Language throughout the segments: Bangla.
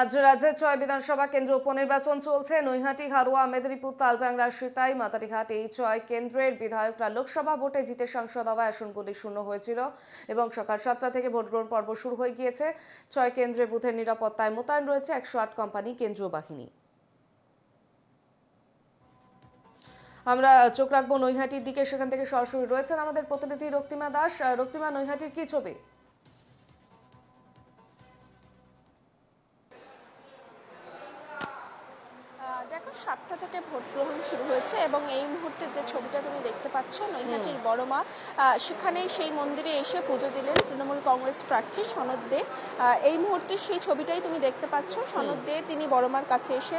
আজ রাজ্যের ছয় বিধানসভা কেন্দ্র উপনির্বাচন চলছে। নৈহাটি, হারোয়া, মেদিনীপুর তালজাংরা সিতাই মাতারিহাট এই ছয় কেন্দ্রের বিধায়করা লোকসভা ভোটে জিতে সাংসদ হওয়ায় আসনগুলি শূন্য হয়েছিল এবং সকাল সাতটা থেকে ভোট গ্রহণ পর্ব শুরু হয়ে গিয়েছে। ছয় কেন্দ্রে বুথের নিরাপত্তায় মোতায়েন রয়েছে একশো আট কোম্পানি কেন্দ্রীয় বাহিনী। আমরা চোখ রাখব নৈহাটির দিকে, সেখান থেকে সরাসরি রয়েছেন আমাদের প্রতিনিধি রক্তিমা দাস। রক্তিমা, নৈহাটির কি ছবি? দেখো সাতটা থেকে ভোট গ্রহণ শুরু হয়েছে এবং এই মুহূর্তে যে ছবিটা তুমি দেখতে পাচ্ছ নৈহাটির বড়মা আহ, সেখানে সেই মন্দিরে এসে পুজো দিলেন তৃণমূল কংগ্রেস প্রার্থী সনদ দে। এই মুহূর্তে সেই ছবিটাই তুমি দেখতে পাচ্ছ সনদ দে তিনি বড়মার কাছে এসে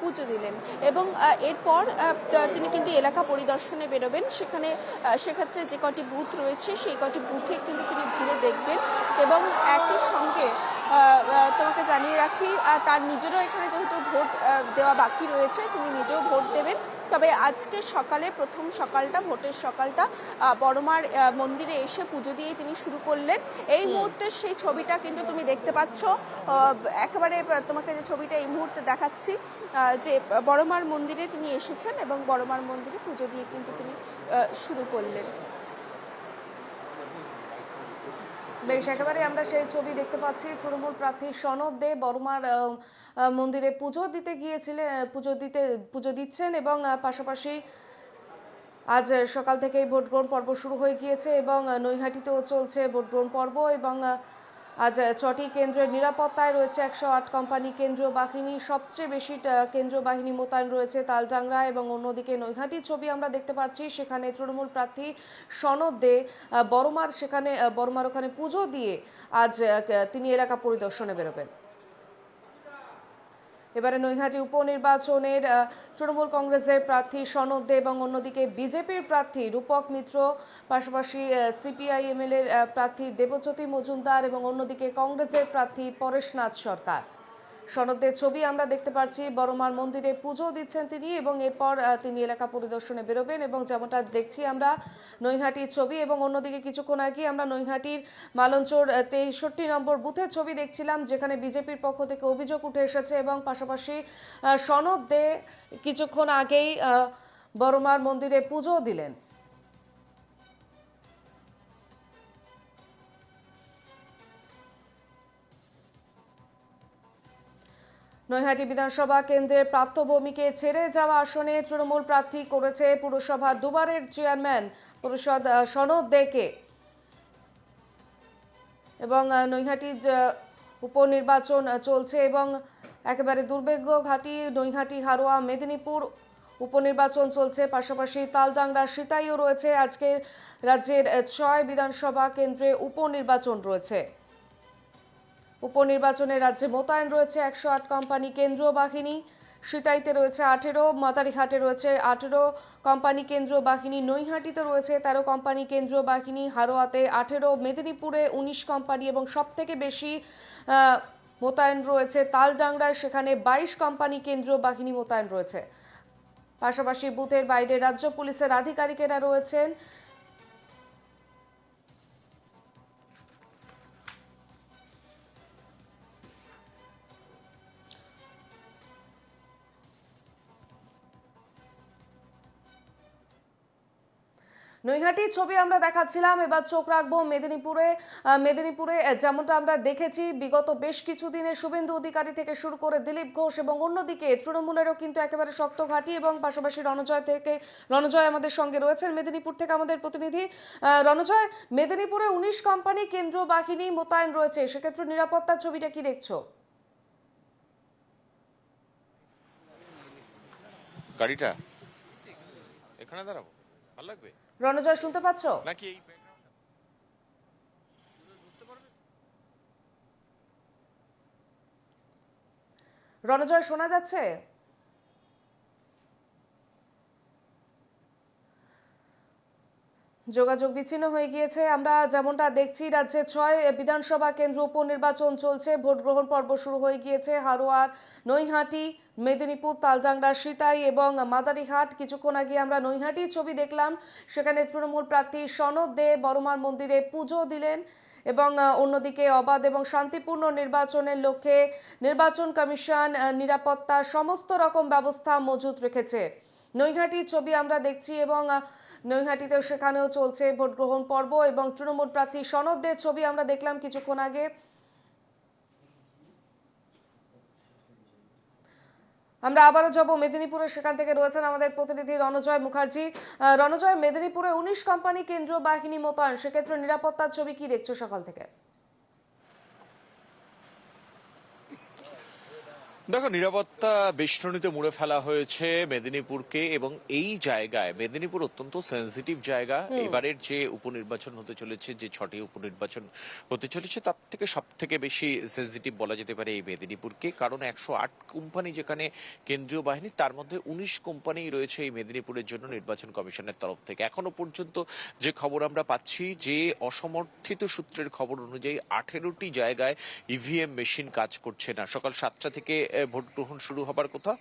পুজো দিলেন এবং এরপর তিনি কিন্তু এলাকা পরিদর্শনে বেরোবেন। সেখানে সেক্ষেত্রে যে কটি বুথ রয়েছে সেই কটি বুথে কিন্তু তিনি ঘুরে দেখবেন এবং একই সঙ্গে তোমাকে জানিয়ে রাখি তার নিজেরও এখানে যেহেতু ভোট দেওয়া বাকি রয়েছে তিনি নিজেও ভোট দেবেন। তবে আজকে সকালে প্রথম সকালটা ভোটের সকালটা বড়মার মন্দিরে এসে পুজো দিয়ে তিনি শুরু করলেন। এই মুহূর্তে সেই ছবিটা কিন্তু তুমি দেখতে পাচ্ছ। একেবারে তোমাকে যে ছবিটা এই মুহূর্তে দেখাচ্ছি যে বড়মার মন্দিরে তিনি এসেছেন এবং বড়মার মন্দিরে পুজো দিয়ে কিন্তু তিনি শুরু করলেন। বেশ একেবারে আমরা সেই ছবি দেখতে পাচ্ছি। তৃণমূল প্রার্থী সনদ দে আহ, মন্দিরে পুজো দিতে গিয়েছিলেন পুজো দিতে পুজো দিচ্ছেন এবং পাশাপাশি আজ সকাল থেকেই ভোট গ্রহণ পর্ব শুরু হয়ে গিয়েছে এবং নৈহাটিতেও চলছে ভোট গ্রহণ পর্ব এবং আজ ছটি কেন্দ্রের নিরাপত্তায় রয়েছে একশো আট কোম্পানি কেন্দ্রীয় বাহিনী। সবচেয়ে বেশি কেন্দ্রীয় বাহিনী মোতায়েন রয়েছে তালডাংরা এবং অন্যদিকে নৈহাটির ছবি আমরা দেখতে পাচ্ছি। সেখানে তৃণমূল প্রার্থী সনদ দে বড়মার, সেখানে বড়মার ওখানে পুজো দিয়ে আজ তিনি এলাকা পরিদর্শনে বেরোবেন। এবারে নৈহাটি উপনির্বাচনের তৃণমূল কংগ্রেসের প্রার্থী সনদ দে এবং অন্যদিকে বিজেপির প্রার্থী রূপক মিত্র, পাশাপাশি সিপিআইএমএল এর প্রার্থী দেবজ্যোতি মজুমদার এবং অন্যদিকে কংগ্রেসের প্রার্থী পরেশনাথ সরকার। সনদের ছবি আমরা দেখতে পাচ্ছি। বড়মার মন্দিরে পুজো দিচ্ছেন তিনি এবং এরপর তিনি এলাকা পরিদর্শনে বেরোবেন এবং যেমনটা দেখছি আমরা নৈহাটির ছবি এবং অন্যদিকে কিছুক্ষণ আগে আমরা নৈহাটির মালঞ্চর তেষট্টি নম্বর বুথের ছবি দেখছিলাম, যেখানে বিজেপির পক্ষ থেকে অভিযোগ উঠে এসেছে এবং পাশাপাশি সনদ দে কিছুক্ষণ আগেই বড়মার মন্দিরে পুজো দিলেন। নৈহাটি বিধানসভা কেন্দ্রের প্রাপ্তভূমিকে ছেড়ে যাওয়া আসনে তৃণমূল প্রার্থী করেছে পুরসভা দুবারের চেয়ারম্যান পরিষদ সনদ দেকে। এবং আহ, নৈহাটির উপনির্বাচন চলছে এবং একেবারে দুর্ভাগ্য ঘাটি নৈহাটি হারোয়া মেদিনীপুর উপনির্বাচন চলছে। পাশাপাশি তালডাংরা সিতাইও রয়েছে। আজকে রাজ্যের ছয় বিধানসভা কেন্দ্রে উপনির্বাচন রয়েছে। উপনির্বাচনে রাজ্যে মোতায়েন রয়েছে একশো আট কোম্পানি কেন্দ্রীয় বাহিনী, সিতাইতে রয়েছে আঠেরো মাতারিহাটে রয়েছে আঠেরো কোম্পানি কেন্দ্রীয় বাহিনী, নৈহাটিতে রয়েছে তেরো কোম্পানি কেন্দ্রীয় বাহিনী, হারোয়াতে আঠেরো, মেদিনীপুরে উনিশ কোম্পানি এবং সবথেকে বেশি মোতায়েন রয়েছে তালডাংরায়, সেখানে বাইশ কোম্পানি কেন্দ্রীয় বাহিনী মোতায়েন রয়েছে। পাশাপাশি বুথের বাইরে রাজ্য পুলিশের আধিকারিকেরা রয়েছেন। নৈহাটির ছবি আমরা দেখাচ্ছিলাম। এবার চোখ রাখব মেদিনীপুরে। মেদিনীপুরে যেমনটা আমরা দেখেছি, বিগত বেশ কিছুদিনে শুভেন্দু অধিকারী থেকে শুরু করে দিলীপ ঘোষ এবং অন্যদিকে তৃণমূলেরও কিন্তু একেবারে শক্ত ঘাঁটি এবং পাশাপাশি রণজয় থেকে, রণজয় আমাদের সঙ্গে রয়েছেন, মেদিনীপুর থেকে আমাদের প্রতিনিধি। রণজয়, মেদিনীপুরে উনিশ কোম্পানি কেন্দ্র বাহিনী মোতায়েন রয়েছে। সেক্ষেত্রে নিরাপত্তার ছবিটা কি দেখছ? গাড়িটা? এখানে দাঁড়াবো। ভালো লাগবে? রণজয় শুনতে পাচ্ছ? নাকি এই রণজয় শোনা যাচ্ছে? যোগাযোগ বিচ্ছিন্ন হয়ে গিয়েছে। আমরা যেমনটা দেখছি রাজ্যে ছয় বিধানসভা কেন্দ্র উপনির্বাচন চলছে। ভোট গ্রহণ পর্ব শুরু হয়ে গিয়েছে। হারোয়ার নৈহাটি মেদিনীপুর তালডাংরা সিতাই এবং মাদারিহাট। কিছুক্ষণ আগে আমরা নৈহাটির ছবি দেখলাম। সেখানে তৃণমূল প্রার্থী সনদ দে বড়মার মন্দিরে পুজো দিলেন এবং অন্যদিকে অবাধ এবং শান্তিপূর্ণ নির্বাচনের লক্ষ্যে নির্বাচন কমিশন নিরাপত্তার সমস্ত রকম ব্যবস্থা মজুত রেখেছে। নৈহাটির ছবি আমরা দেখছি এবং নৈহাটিতেও সেখানেও চলছে ভোট গ্রহণ পর্ব এবং তৃণমূল প্রার্থী সনদদের ছবি আমরা দেখলাম কিছুক্ষণ আগে। আমরা আবারও যাব মেদিনীপুরে। সেখান থেকে রয়েছেন আমাদের প্রতিনিধি রণজয় মুখার্জি। রণজয়, মেদিনীপুরে উনিশ কোম্পানি কেন্দ্র বাহিনী মোতায়েন। সেক্ষেত্রে নিরাপত্তার ছবি কি দেখছ সকাল থেকে? দেখো নিরাপত্তা বেষ্টনীতে মুড়ে ফেলা হয়েছে মেদিনীপুরকে এবং এই জায়গায় মেদিনীপুর অত্যন্ত সেন্সিটিভ জায়গা। এবারের যে উপনির্বাচন হতে চলেছে যে ছটি উপনির্বাচন হতে চলেছে তার থেকে সব থেকে বেশি সেন্সিটিভ বলা যেতে পারে এই মেদিনীপুরকে। কারণ একশো আট কোম্পানি যেখানে কেন্দ্রীয় বাহিনী তার মধ্যে উনিশ কোম্পানি রয়েছে এই মেদিনীপুরের জন্য নির্বাচন কমিশনের তরফ থেকে। এখনও পর্যন্ত যে খবর আমরা পাচ্ছি যে অসমর্থিত সূত্রের খবর অনুযায়ী আঠেরোটি জায়গায় ইভিএম মেশিন কাজ করছে না। সকাল সাতটা থেকে ভোট গ্রহণ শুরু হবার কথা।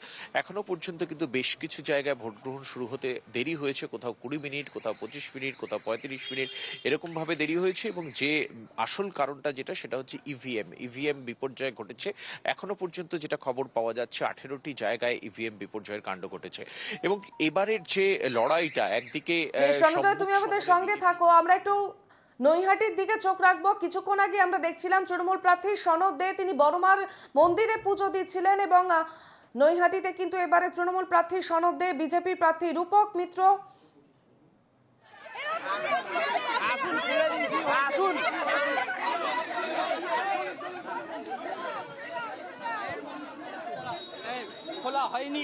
এখনও পর্যন্ত কিন্তু বেশ কিছু জায়গায় ভোট গ্রহণ শুরু হতে দেরি হয়েছে। কোথাও কুড়ি মিনিট কোথাও পঁচিশ মিনিট কোথাও পঁয়ত্রিশ মিনিট এরকম ভাবে দেরি হয়েছে এবং যে আসল কারণটা যেটা সেটা হচ্ছে ইভিএম ইভিএম বিপর্যয় ঘটেছে। এখনও পর্যন্ত যেটা খবর পাওয়া যাচ্ছে আঠেরোটি জায়গায় ইভিএম বিপর্যয়ের কাণ্ড ঘটেছে। এবং এবারের যে লড়াইটা একদিকে তুমি আমাদের সঙ্গে থাকো। আমরা একটু নৈহাটির দিকে চোখ রাখব। কিছুক্ষণ আগে আমরা দেখছিলাম তৃণমূল প্রার্থী সনদ দে তিনি বড়মার মন্দিরে পুজো দিচ্ছিলেন এবং নৈহাটিতে কিন্তু এবারে তৃণমূল প্রার্থী সনদ দে বিজেপির প্রার্থী রূপক মিত্র। খোলা হয়নি।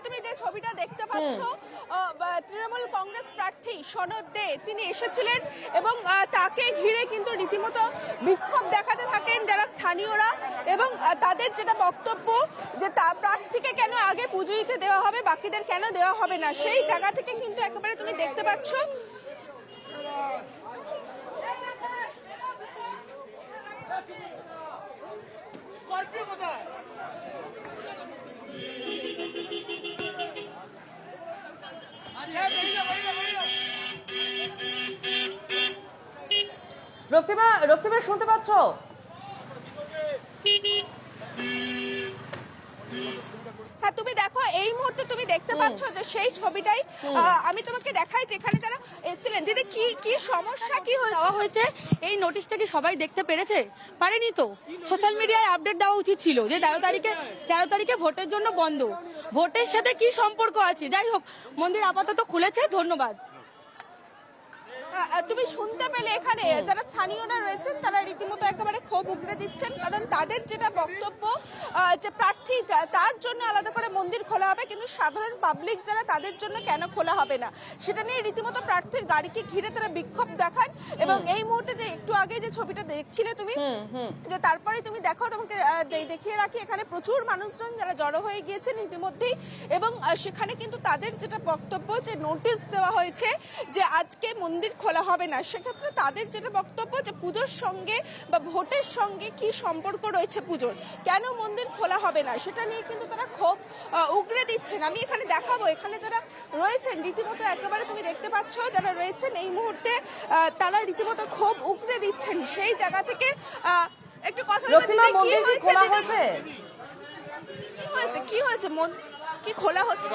তুমি যে ছবিটা দেখতে পাচ্ছ। আহ, তৃণমূল কংগ্রেস প্রার্থী সনদ দে তিনি এসেছিলেন এবং আহ, তাকে ঘিরে কিন্তু রীতিমতো বিক্ষোভ দেখাতে থাকেন যারা স্থানীয়রা এবং তাদের যেটা বক্তব্য যে তা প্রার্থীকে কেন আগে পুজো দিতে দেওয়া হবে বাকিদের কেন দেওয়া হবে না সেই জায়গা থেকে কিন্তু একেবারে তুমি দেখতে পাচ্ছ। রক্তিমা রক্তিমা শুনতে পাচ্ছ? হ্যাঁ তুমি দেখো এই মুহূর্তে তুমি দেখতে পাচ্ছ যে সেই ছবিটাই আমি তোমাকে দেখাই যেখানে তারা এসেছিলেন। দিদি কি কি সমস্যা কি হয়েছে? দেওয়া হয়েছে? এই নোটিশটা কি সবাই দেখতে পেরেছে? পারেনি তো? সোশ্যাল মিডিয়ায় আপডেট দেওয়া উচিত ছিল যে তেরো তারিখে তেরো তারিখে ভোটের জন্য বন্ধ। ভোটের সাথে কি সম্পর্ক আছে? যাই হোক মন্দির আপাতত খুলেছে ধন্যবাদ। তুমি শুনতে পেলে এখানে যারা স্থানীয়রা রয়েছেন তারা রীতিমতো একেবারে ক্ষোভ উগড়ে দিচ্ছেন। কারণ তাদের যেটা বক্তব্য যে প্রার্থী তার জন্য আলাদা করে মন্দির খোলা হবে কিন্তু সাধারণ পাবলিক যারা তাদের জন্য কেন খোলা হবে না? সেটা নিয়ে রীতিমতো প্রার্থীর গাড়িকে ঘিরে তারা বিক্ষোভ দেখান এবং এই মুহূর্তে যে একটু আগে যে ছবিটা দেখছিলে তুমি যে তারপরে তুমি দেখো তোমাকে দেখিয়ে রাখি এখানে প্রচুর মানুষজন যারা জড়ো হয়ে গিয়েছেন ইতিমধ্যেই এবং সেখানে কিন্তু তাদের যেটা বক্তব্য যে নোটিশ দেওয়া হয়েছে যে আজকে মন্দির খোলা হবে না। সেক্ষেত্রে তাদের যেটা বক্তব্য যে পুজোর সঙ্গে বা ভোটের সঙ্গে কি সম্পর্ক রয়েছে পুজোর কেন মন্দির খোলা হবে না সেটা নিয়ে কিন্তু তারা ক্ষোভ উগরে দিচ্ছেন। আমি এখানে দেখাবো এখানে যারা রয়েছেন রীতিমতো একেবারে তুমি দেখতে পাচ্ছ যারা রয়েছেন এই মুহূর্তে আহ, তারা রীতিমতো ক্ষোভ উগরে দিচ্ছেন। সেই জায়গা থেকে আহ, একটু কথা কি কি হয়েছে কি হয়েছে? মন কি খোলা হচ্ছে?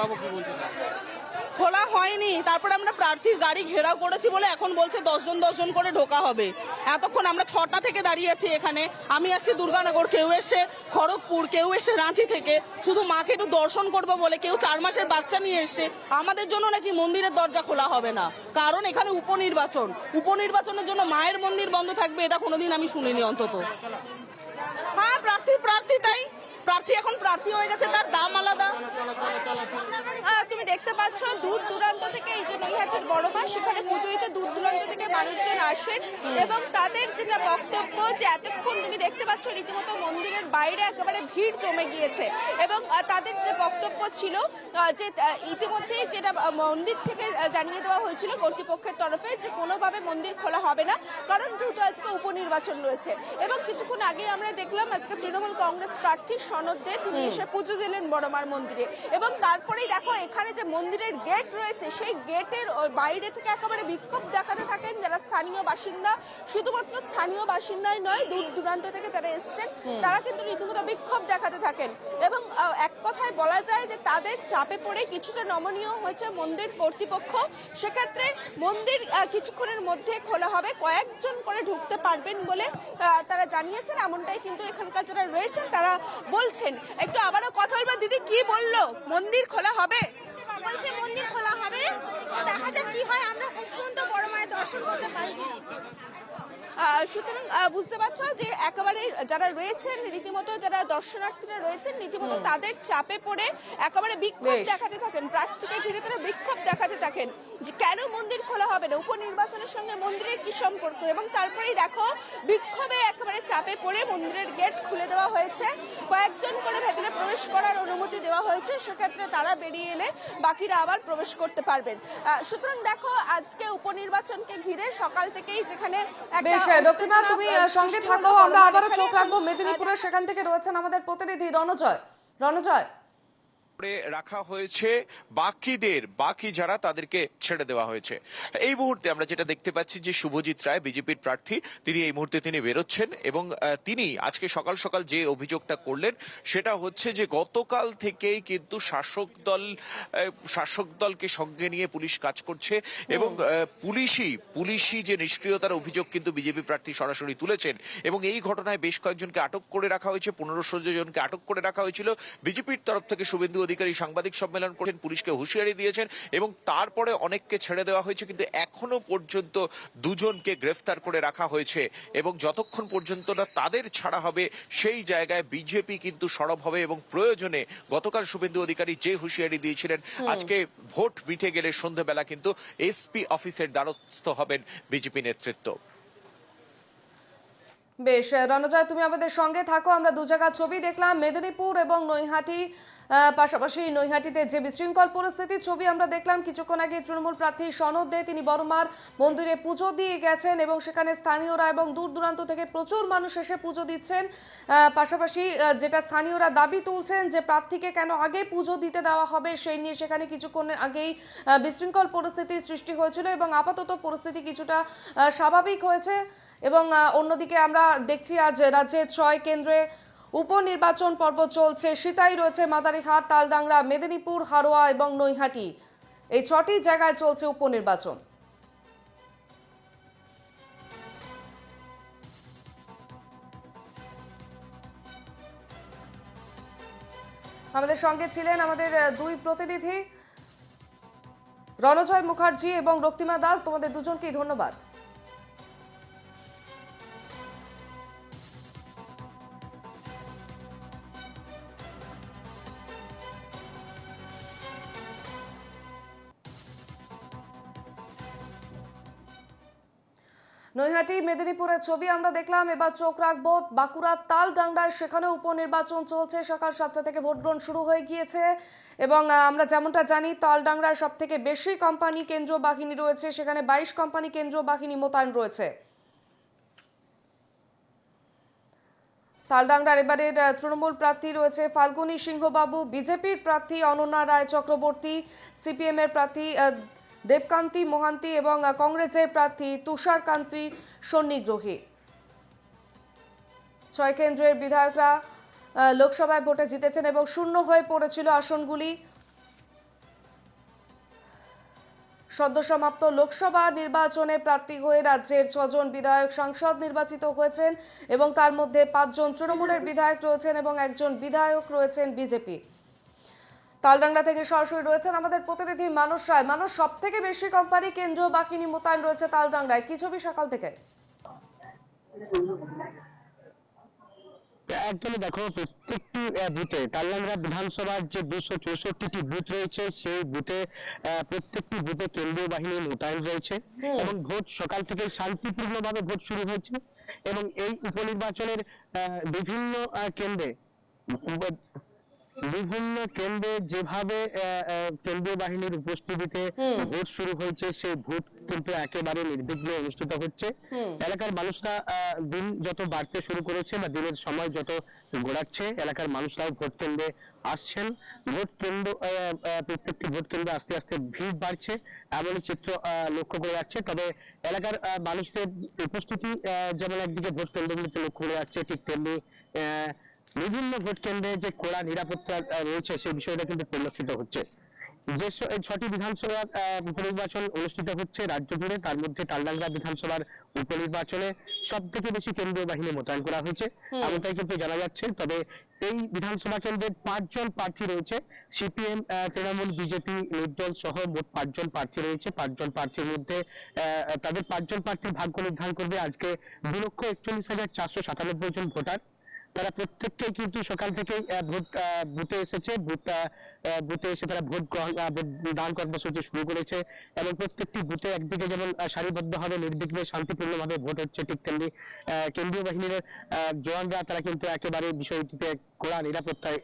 খোলা হয়নি। তারপরে আমরা প্রার্থীর গাড়ি ঘেরাও করেছি বলে এখন বলছে দশজন দশজন করে ঢোকা হবে। এতক্ষণ আমরা ছটা থেকে দাঁড়িয়ে আছি এখানে। আমি আসছি দুর্গানগর, কেউ এসে খড়গপুর, কেউ এসে রাঁচি থেকে। শুধু মাকে একটু দর্শন করব বলে কেউ চার মাসের বাচ্চা নিয়ে এসছে। আমাদের জন্য নাকি মন্দিরের দরজা খোলা হবে না। কারণ এখানে উপনির্বাচন। উপনির্বাচনের জন্য মায়ের মন্দির বন্ধ থাকবে এটা কোনোদিন আমি শুনিনি অন্তত। হ্যাঁ প্রার্থী প্রার্থী তাই। প্রার্থী এখন প্রার্থী হয়ে গেছে, তার দাম আলাদা। তুমি দেখতে পাচ্ছ, দূর দূরান্ত থেকে এই যে নৈহাটির বড় মা সেখানে পুজো দিতে দূর দূরান্ত থেকে মানুষজন আসেন এবং তাদের যেটা বক্তব্য যে এতক্ষণ তুমি দেখতে পাচ্ছ, রীতিমতো মন্দিরের বাইরে একেবারে ভিড় জমে গিয়েছে এবং তাদের যে বক্তব্য ছিল যে ইতিমধ্যেই যেটা মন্দির থেকে জানিয়ে দেওয়া হয়েছিল কর্তৃপক্ষের তরফে যে কোনোভাবে মন্দির খোলা হবে না, কারণ যেহেতু আজকে উপনির্বাচন রয়েছে। এবং কিছুক্ষণ আগে আমরা দেখলাম, আজকে তৃণমূল কংগ্রেস প্রার্থী সনদ দিয়ে তিনি এসে পুজো দিলেন বড়মার মন্দিরে। এবং তারপরেই দেখো এখানে যে মন্দিরের গেট রয়েছে সেই গেটের বাইরে থেকে একেবারে বিক্ষোভ দেখাতে থাকেন যারা স্থানীয় বাসিন্দা। শুধুমাত্র স্থানীয় বাসিন্দাই নয় দূর দূরান্ত থেকে যারা এসছেন। তারা কিন্তু রীতিমতো বিক্ষোভ দেখাতে থাকেন। এবং এক কথায় বলা যায় যে তাদের চাপে পড়ে কিছুটা নমনীয় হয়েছে মন্দির কর্তৃপক্ষ। সেক্ষেত্রে মন্দির কিছুক্ষণের মধ্যে খোলা হবে। কয়েকজন করে ঢুকতে পারবেন বলে তারা জানিয়েছেন। এমনটাই কিন্তু এখানকার যারা রয়েছেন তারা বলছেন? একটু আবারও কথা বলব দিদি কি বলল? মন্দির খোলা হবে? বলছে মন্দির খোলা হবে। দেখা যাক কি হয়। আমরা শেষ পর্যন্ত বড় মায়ের দর্শন করতে সুতরাং বুঝতে পারছ যে একেবারে যারা রয়েছেন রীতিমতো যারা দর্শনার্থীরা রয়েছেন রীতিমতো তাদের চাপে পড়ে একেবারে বিক্ষোভ দেখাতে থাকেন প্রার্থীকে ঘিরে তারা বিক্ষোভ দেখাতে থাকেন যে কেন মন্দির খোলা হবে না? উপনির্বাচনের সঙ্গে মন্দিরের কি সম্পর্ক? এবং তারপরেই দেখো বিক্ষোভে একেবারে চাপে পড়ে মন্দিরের গেট খুলে দেওয়া হয়েছে। কয়েকজন করে ভেতরে প্রবেশ করার অনুমতি দেওয়া হয়েছে সেক্ষেত্রে তারা বেরিয়ে এলে বাকিরা আবার প্রবেশ করতে পারবেন। সুতরাং দেখো আজকে উপনির্বাচনকে ঘিরে সকাল থেকেই যেখানে একটা বেশ রক্তিমা তুমি সঙ্গে থাকো আমরা আবারও চোখ রাখব। মেদিনীপুরের সেখান থেকে রয়েছেন আমাদের প্রতিনিধি রণজয়। রণজয় রাখা হয়েছে বাকিদের বাকি যারা তাদেরকে ছেড়ে দেওয়া হয়েছে। এই মুহূর্তে আমরা যেটা দেখতে পাচ্ছি যে শুভজিৎ রায় বিজেপির প্রার্থী তিনি এই মুহূর্তে তিনি বেরোচ্ছেন এবং তিনি আজকে সকাল সকাল যে অভিযোগটা করলেন সেটা হচ্ছে যে গতকাল থেকেই কিন্তু শাসক দল শাসক দলকে সঙ্গে নিয়ে পুলিশ কাজ করছে এবং পুলিশই পুলিশই যে নিষ্ক্রিয়তার অভিযোগ কিন্তু বিজেপি প্রার্থী সরাসরি তুলেছেন এবং এই ঘটনায় বেশ কয়েকজনকে আটক করে রাখা হয়েছে পনেরো ষোলো জনকে আটক করে রাখা হয়েছিল। বিজেপির তরফ থেকে শুভেন্দু অধিকারী সাংবাদিক সম্মেলন করেন পুলিশকে হুঁশিয়ারি দিয়েছেন এবং তারপরে অনেককে ছেড়ে দেওয়া হয়েছে কিন্তু এখনও পর্যন্ত দুজনকে গ্রেফতার করে রাখা হয়েছে এবং যতক্ষণ পর্যন্ত না তাদের ছাড়া হবে সেই জায়গায় বিজেপি কিন্তু সরব হবে এবং প্রয়োজনে গতকাল শুভেন্দু অধিকারী যে হুঁশিয়ারি দিয়েছিলেন আজকে ভোট মিটে গেলে সন্ধ্যেবেলা কিন্তু এসপি অফিসের দ্বারস্থ হবেন বিজেপি নেতৃত্ব। বেশ রণজয় তুমি আমাদের সঙ্গে থাকো আমরা দু জায়গার ছবি দেখলাম মেদিনীপুর এবং নৈহাটি। পাশাপাশি নৈহাটিতে যে বিশৃঙ্খল পরিস্থিতির ছবি আমরা দেখলাম, কিছুক্ষণ আগে তৃণমূল প্রার্থী সনদ দে, তিনি বড়মার মন্দিরে পুজো দিয়ে গেছেন এবং সেখানে স্থানীয়রা এবং দূর দূরান্ত থেকে প্রচুর মানুষ এসে পুজো দিচ্ছেন। পাশাপাশি যেটা স্থানীয়রা দাবি তুলছেন যে প্রার্থীকে কেন আগে পুজো দিতে দেওয়া হবে, সেই নিয়ে সেখানে কিছুক্ষণ আগেই বিশৃঙ্খল পরিস্থিতির সৃষ্টি হয়েছিল এবং আপাতত পরিস্থিতি কিছুটা স্বাভাবিক হয়েছে। এবং অন্যদিকে আমরা দেখছি আজ রাজ্যে ছয় কেন্দ্রে উপনির্বাচন পর্ব চলছে। সিতাই রয়েছে মাদারিহাট, তালডাংরা, মেদিনীপুর, হারোয়া এবং নৈহাটি। এই ছটি জায়গায় চলছে উপনির্বাচন। আমাদের সঙ্গে ছিলেন আমাদের দুই প্রতিনিধি। রণজয় মুখার্জি এবং রক্তিমা দাস, তোমাদের দুজনকেই ধন্যবাদ। নৈহাটি মেদিনীপুরের ছবি আমরা দেখলাম। এবার চোখ রাখব বাঁকুড়ার তালডাংরায় সেখানে উপনির্বাচন চলছে। সকাল সাতটা থেকে ভোট গ্রহণ শুরু হয়ে গিয়েছে। এবং আমরা যেমনটা জানি তালডাংরায় সব থেকে বেশি কোম্পানি কেন্দ্র বাহিনী রয়েছে। সেখানে বাইশ কোম্পানি কেন্দ্র বাহিনী মোতায়েন রয়েছে। তালডাংরার এবারের তৃণমূল প্রার্থী রয়েছে ফাল্গুনী সিংহবাবু। বিজেপির প্রার্থী অনন্যা রায় চক্রবর্তী। সিপিএমের প্রার্থী দেবকান্তি, মোহান্তি এবং কংগ্রেসের প্রার্থী তুষারকান্তি সন্নিগ্রহী। ছয় কেন্দ্রের বিধায়করা লোকসভায় ভোটে জিতেছেন এবং শূন্য হয়ে পড়েছিল আসনগুলি। সদ্যসমাপ্ত লোকসভা নির্বাচনে প্রার্থী হয়ে রাজ্যের ছজন বিধায়ক সাংসদ নির্বাচিত হয়েছেন এবং তার মধ্যে পাঁচজন তৃণমূলের বিধায়ক রয়েছেন এবং একজন বিধায়ক রয়েছেন বিজেপি। তালডাংরা থেকে সরাসরি রয়েছেন আমাদের প্রতিনিধি মানুষ রায়। মানুষ সব থেকে বেশি কোম্পানি কেন্দ্রীয় বাহিনী মোতায়েন রয়েছে তালডাংরায়। কি ছবি সকাল থেকে? একদমই দেখো প্রত্যেকটি বুথে টাল্লাংরা বিধানসভার যে দুশো চৌষট্টিটি বুথ রয়েছে সেই বুথে প্রত্যেকটি বুথে কেন্দ্রীয় বাহিনী মোতায়েন রয়েছে এবং ভোট সকাল থেকে শান্তিপূর্ণভাবে ভোট শুরু হয়েছে এবং এই উপনির্বাচনের বিভিন্ন কেন্দ্রে বিভিন্ন কেন্দ্রে যেভাবে কেন্দ্রীয় বাহিনীর উপস্থিতিতে ভোট শুরু হয়েছে সেই ভোট কিন্তু একেবারে নির্বিঘ্নে অনুষ্ঠিত হচ্ছে। এলাকার মানুষরা দিন যত বাড়তে শুরু করেছে বা দিনের সময় যত গড়াচ্ছে এলাকার মানুষরাও ভোট কেন্দ্রে আসছেন। ভোট কেন্দ্র প্রত্যেকটি ভোট কেন্দ্রে আস্তে আস্তে ভিড় বাড়ছে এমনই চিত্র আহ, লক্ষ্য করে যাচ্ছে। তবে এলাকার মানুষদের উপস্থিতি আহ, যেমন একদিকে ভোট কেন্দ্রগুলিতে লক্ষ্য করে যাচ্ছে ঠিক তেমনি আহ, বিভিন্ন ভোট কেন্দ্রে যে কড়া নিরাপত্তা রয়েছে সেই বিষয়টা কিন্তু পরিলক্ষিত হচ্ছে। যে ছটি বিধানসভা উপনির্বাচন অনুষ্ঠিত হচ্ছে রাজ্য জুড়ে তার মধ্যে টালডাংরা বিধানসভার উপনির্বাচনে সব থেকে বেশি কেন্দ্রীয় বাহিনী মোতায়েন করা হয়েছে। এমনটাই কিন্তু জানা যাচ্ছে। তবে এই বিধানসভা কেন্দ্রে পাঁচজন প্রার্থী রয়েছে। সিপিএম তৃণমূল বিজেপি নির্দল সহ মোট পাঁচজন প্রার্থী রয়েছে। পাঁচজন প্রার্থীর মধ্যে আহ, তাদের পাঁচজন প্রার্থীর ভাগ্য নির্ধারণ করবে আজকে দু লক্ষ একচল্লিশ হাজার চারশো সাতানব্বই জন ভোটার। তারা প্রত্যেককেই কিন্তু সকাল থেকে ভোট বুথে এসেছে। ভোট বুথে এসে তারা ভোট দান কর্মসূচি শুরু করেছে এবং প্রত্যেকটি বুথে একদিকে যেমন সারিবদ্ধভাবে, নির্বিঘ্নে, শান্তিপূর্ণভাবে ভোট হচ্ছে ঠিক তেমনি কেন্দ্রীয় বাহিনীর জওয়ানরা, তারা কিন্তু একেবারে বিষয়টিতে কড়া নিরাপত্তায়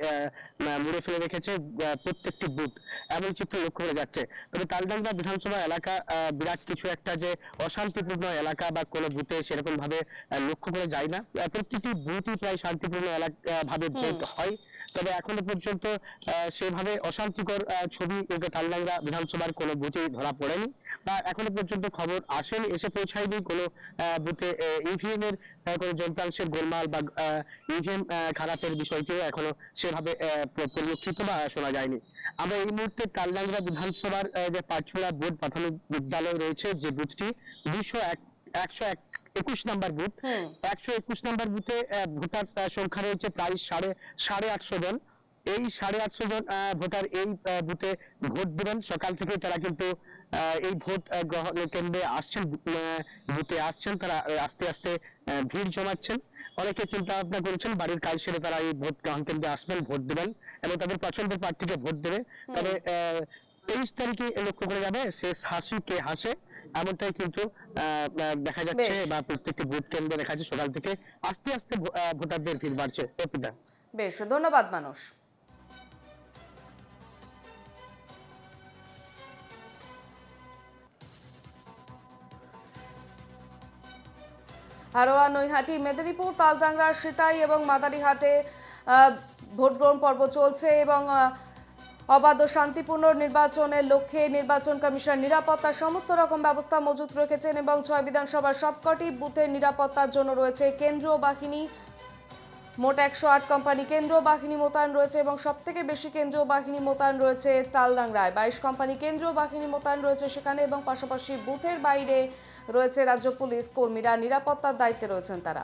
মুড়ে ফেলে রেখেছে প্রত্যেকটি বুথ। এমন চিত্র লক্ষ্য করে যাচ্ছে। তবে তালডাঙ্গা বিধানসভা এলাকা আহ, বিরাট কিছু একটা যে অশান্তিপূর্ণ এলাকা বা কোনো বুথে সেরকম ভাবে লক্ষ্য করা যায় না। প্রতিটি বুথই প্রায় শান্তিপূর্ণ এলাকা ভাবে ভোট হয়। তবে এখনও পর্যন্ত সেভাবে অশান্তিকর ছবি কিন্তু তালডাঙ্গা বিধানসভার কোনো বুথে ধরা পড়েনি। বা এখনও পর্যন্ত খবর আসেনি, এসে পৌঁছায়নি কোনো বুথে ইভিএম এর কোনো যন্ত্রাংশের গোলমাল বা ইভিএম খারাপের বিষয়টিও এখনও সেভাবে পরিলক্ষিত বা শোনা যায়নি। আমরা এই মুহূর্তে কাল্লাংরা বিধানসভার যে পাঁচছড়া বোর্ড প্রাথমিক বিদ্যালয় রয়েছে যে বুথটি এক, একশো এক একুশ নাম্বার বুথ একশো একুশ নাম্বার বুথে ভোটার সংখ্যা রয়েছে প্রায় সাড়ে সাড়ে আটশো জন। এই সাড়ে আটশো জন ভোটার এই বুথে ভোট দেবেন। সকাল থেকে তারা কিন্তু এই ভোট গ্রহণ কেন্দ্রে আসছেন বুথে আসছেন। তারা আস্তে আস্তে ভিড় জমাচ্ছেন। অনেকে চিন্তা ভাবনা করেছেন বাড়ির কাজ সেরে তারা এই ভোট গ্রহণ কেন্দ্রে আসবেন ভোট দেবেন এবং তাদের পছন্দের প্রার্থীকে ভোট দেবে। তবে তেইশ তারিখে লক্ষ্য করে যাবে শেষ হাসি কে হাসে? এমনটাই কিন্তু দেখা যাচ্ছে। বা প্রত্যেকটি ভোট কেন্দ্রে দেখা যাচ্ছে সকাল থেকে আস্তে আস্তে ভোটারদের ভিড় বাড়ছে বেশ ধন্যবাদ মানুষ হারোয়া নৈহাটি মেদিনীপুর তালডাংরা সিতাই এবং মাদারিহাটে আহ, ভোট গ্রহণ পর্ব চলছে এবং আহ, অবাধ ও শান্তিপূর্ণ নির্বাচনের লক্ষ্যে নির্বাচন কমিশন নিরাপত্তা, সমস্ত রকম ব্যবস্থা মজুত রেখেছেন এবং ছয় বিধানসভার সবকটি বুথের নিরাপত্তার জন্য রয়েছে কেন্দ্রীয় বাহিনী। মোট একশো আট কোম্পানি কেন্দ্রীয় বাহিনী মোতায়েন রয়েছে এবং সব থেকে বেশি কেন্দ্রীয় বাহিনী মোতায়েন রয়েছে তালডাংরায়। বাইশ কোম্পানি কেন্দ্রীয় বাহিনী মোতায়েন রয়েছে সেখানে এবং পাশাপাশি বুথের বাইরে রয়েছে রাজ্য পুলিশ কর্মীরা। নিরাপত্তার দায়িত্বে রয়েছেন তারা।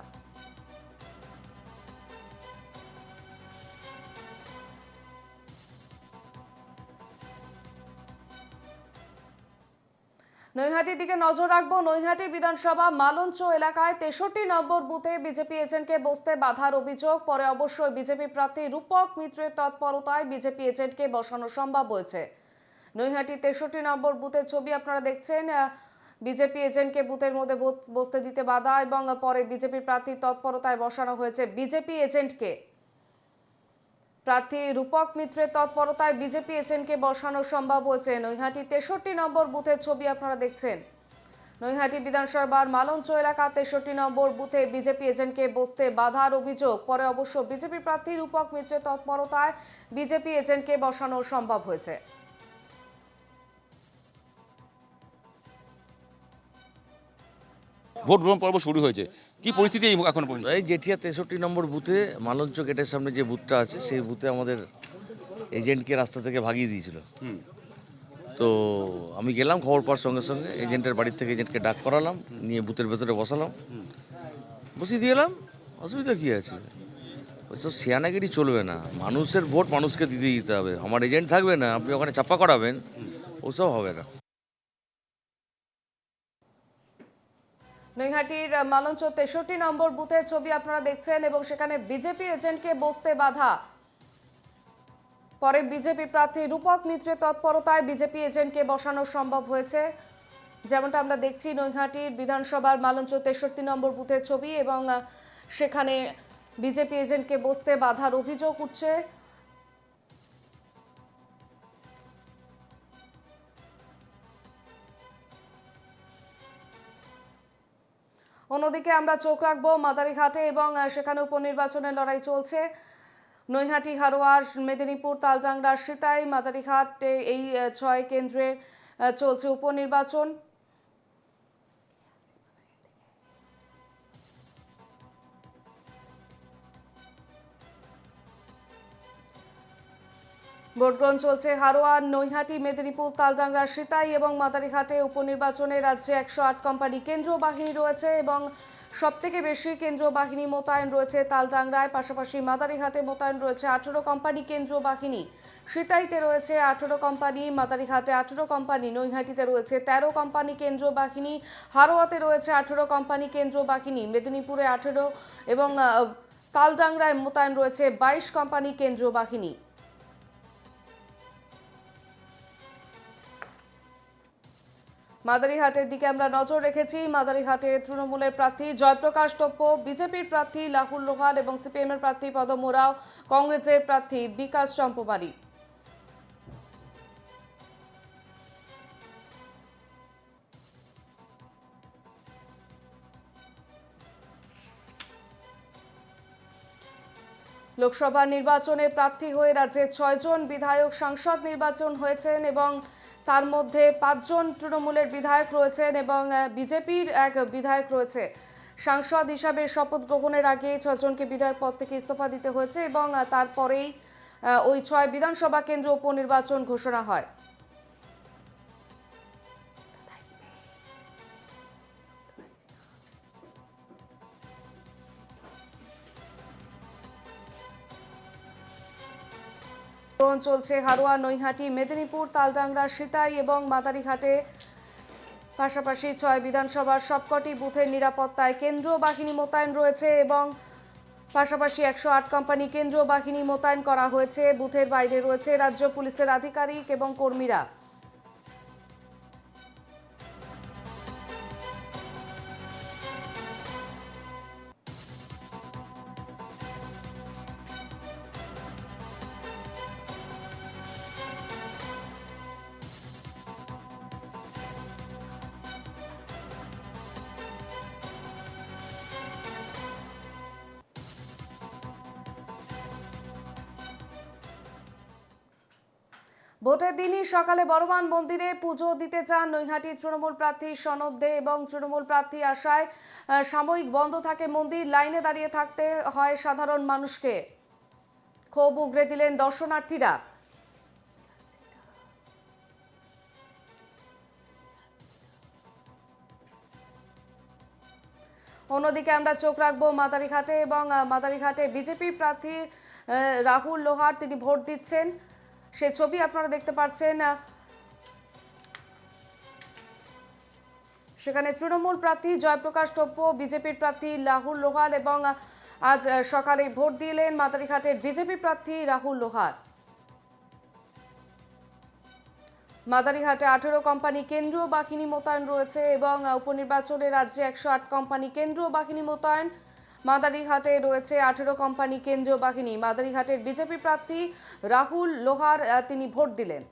নৈহাটির দিকে নজর রাখব। নৈহাটি বিধানসভা মালঞ্চ এলাকায় তেষট্টি নম্বর বুথে বিজেপি এজেন্টকে বসতে বাধার অভিযোগ। পরে অবশ্যই বিজেপি প্রার্থী রূপক মিত্রের তৎপরতায় বিজেপি এজেন্টকে বসানো সম্ভব হয়েছে। নৈহাটি তেষট্টি নম্বর বুথের ছবি আপনারা দেখছেন। বিজেপি এজেন্টকে বুথের মধ্যে বস- বসতে দিতে বাধা এবং পরে বিজেপি প্রার্থীর তৎপরতায় বসানো হয়েছে বিজেপি এজেন্টকে। প্রার্থী রূপক মিত্রের তৎপরতায় বিজেপি এজেন্টকে বসানো সম্ভব হয়েছে। নৈহাটি তেষট্টি নম্বর বুথের ছবি আপনারা দেখছেন। নৈহাটি বিধানসভার মালঞ্চ এলাকা তেষট্টি নম্বর বুথে বিজেপি এজেন্টকে বসতে বাধার অভিযোগ। পরে অবশ্য বিজেপি প্রার্থী রূপক মিত্রের তৎপরতায় বিজেপি এজেন্টকে বসানো সম্ভব হয়েছে। ভোট গ্রহণ পর্ব শুরু হয়েছে। কি পরিস্থিতি এই এখন পর্যন্ত? এই জেঠিয়া তেষট্টি নম্বর বুথে মালঞ্চ গেটের সামনে যে বুথটা আছে সেই বুথে আমাদের এজেন্টকে রাস্তা থেকে ভাগিয়ে দিয়েছিল। তো আমি গেলাম খবর পাওয়ার সঙ্গে সঙ্গে এজেন্টের বাড়ির থেকে এজেন্টকে ডাক করালাম নিয়ে বুথের ভেতরে বসালাম। বসিয়ে দিয়ে এলাম অসুবিধা কী আছে? ওইসব সিয়ানাগিরি চলবে না মানুষের ভোট মানুষকে দিতে দিতে হবে। আমার এজেন্ট থাকবে না আপনি ওখানে চাপা করাবেন ওসব হবে না। নৈহাটির মালঞ্চ তেষট্টি নম্বর বুথের ছবি আপনারা দেখছেন এবং সেখানে বিজেপি এজেন্টকে বসতে বাধা। পরে বিজেপি প্রার্থী রূপক মিত্রের তৎপরতায় বিজেপি এজেন্টকে বসানো সম্ভব হয়েছে। যেমনটা আমরা দেখছি, নৈহাটির বিধানসভার মালঞ্চ তেষট্টি নম্বর বুথের ছবি এবং সেখানে বিজেপি এজেন্টকে বসতে বাধার অভিযোগ উঠছে। অন্যদিকে আমরা চোখ রাখব মাদারীঘাটে এবং সেখানে উপনির্বাচনের লড়াই চলছে। নৈহাটি, হারোয়ার, মেদিনীপুর তালডাংরা সিতাই মাদারীঘাট এই ছয় কেন্দ্রে চলছে উপনির্বাচন। ভোটগ্রহণ চলছে হারোয়ার নৈহাটি, মেদিনীপুর তালডাংরা সিতাই এবং মাদারিঘাটে উপনির্বাচনে রাজ্যে একশো আট কোম্পানি কেন্দ্রীয় বাহিনী রয়েছে এবং সবথেকে বেশি কেন্দ্রীয় বাহিনী মোতায়েন রয়েছে তালডাংরায় পাশাপাশি মাদারিঘাটে মোতায়েন রয়েছে আঠেরো কোম্পানি কেন্দ্রীয় বাহিনী। সিতাইতে রয়েছে আঠেরো কোম্পানি মাদারিঘাটে আঠেরো কোম্পানি, নৈহাটিতে রয়েছে তেরো কোম্পানি কেন্দ্র বাহিনী, হারোয়াতে রয়েছে আঠেরো কোম্পানি কেন্দ্র বাহিনী, মেদিনীপুরে আঠেরো এবং তালডাংরায় মোতায়েন রয়েছে বাইশ কোম্পানি কেন্দ্রীয় বাহিনী। মাদারিহাটের দিকে আমরা নজর রেখেছি। মাদারিহাটে তৃণমূলের প্রার্থী জয়প্রকাশ টপ্প বিজেপির প্রার্থী লাহুল লোহার এবং সিপিএম এর প্রার্থী পদম ওরাও, কংগ্রেসের প্রার্থী বিকাশ চম্পমারি লোকসভা নির্বাচনে প্রার্থী হয়ে রাজ্যে ছয়জন বিধায়ক সাংসদ নির্বাচন হয়েছেন এবং তার মধ্যে পাঁচজন তৃণমূলের বিধায়ক রয়েছেন এবং বিজেপির এক বিধায়ক রয়েছে। সাংসদ হিসাবে শপথ গ্রহণের আগে ছজনকে বিধায়ক পদ থেকে ইস্তফা দিতে হয়েছে এবং তারপরেই ওই ছয় বিধানসভা কেন্দ্র উপনির্বাচন ঘোষণা হয়। চলছে হারোয়া, নৈহাটি, মেদিনীপুর, তালডাংরা, সিতাই এবং মাদারিহাটে পাশাপাশি ছয় বিধানসভার সবকটি বুথের নিরাপত্তায় কেন্দ্রীয় বাহিনী মোতায়েন রয়েছে এবং পাশাপাশি একশো আট কোম্পানি কেন্দ্রীয় বাহিনী মোতায়েন করা হয়েছে। বুথের বাইরে রয়েছে রাজ্য পুলিশের আধিকারিক এবং কর্মীরা। ভোটের দিনই সকালে বড়মান মন্দিরে পুজো দিতে চান নৈহাটি তৃণমূল প্রার্থী সনদ দে এবং তৃণমূল প্রার্থী আশায় সাময়িক বন্ধ থাকে মন্দির, লাইনে দাঁড়িয়ে থাকতে হয় সাধারণ মানুষকে। ক্ষোভ উগরে দিলেন দর্শনার্থীরা। অন্যদিকে আমরা চোখ রাখব মাদারিঘাটে এবং মাদারিঘাটে বিজেপির প্রার্থী রাহুল লোহার, তিনি ভোট দিচ্ছেন। সে ছবি আপনারা দেখতে পাচ্ছেন সেখানে তৃণমূল প্রার্থী জয়প্রকাশ টপ্প বিজেপির প্রার্থী রাহুল লোহাল এবং আজ সকালে ভোট দিলেন মাদারিঘাটের বিজেপি প্রার্থী রাহুল লোহার মাদারিঘাটে আঠেরো কোম্পানি কেন্দ্রীয় বাহিনী মোতায়েন রয়েছে এবং উপনির্বাচনে রাজ্যে একশো আট কোম্পানি কেন্দ্রীয় বাহিনী মোতায়েন। মাদারিঘাটে রয়েছে আঠেরো কোম্পানি কেন্দ্রীয় বাহিনী। মাদারীঘাটের বিজেপি প্রার্থী রাহুল লোহার তিনি ভোট দিলেন।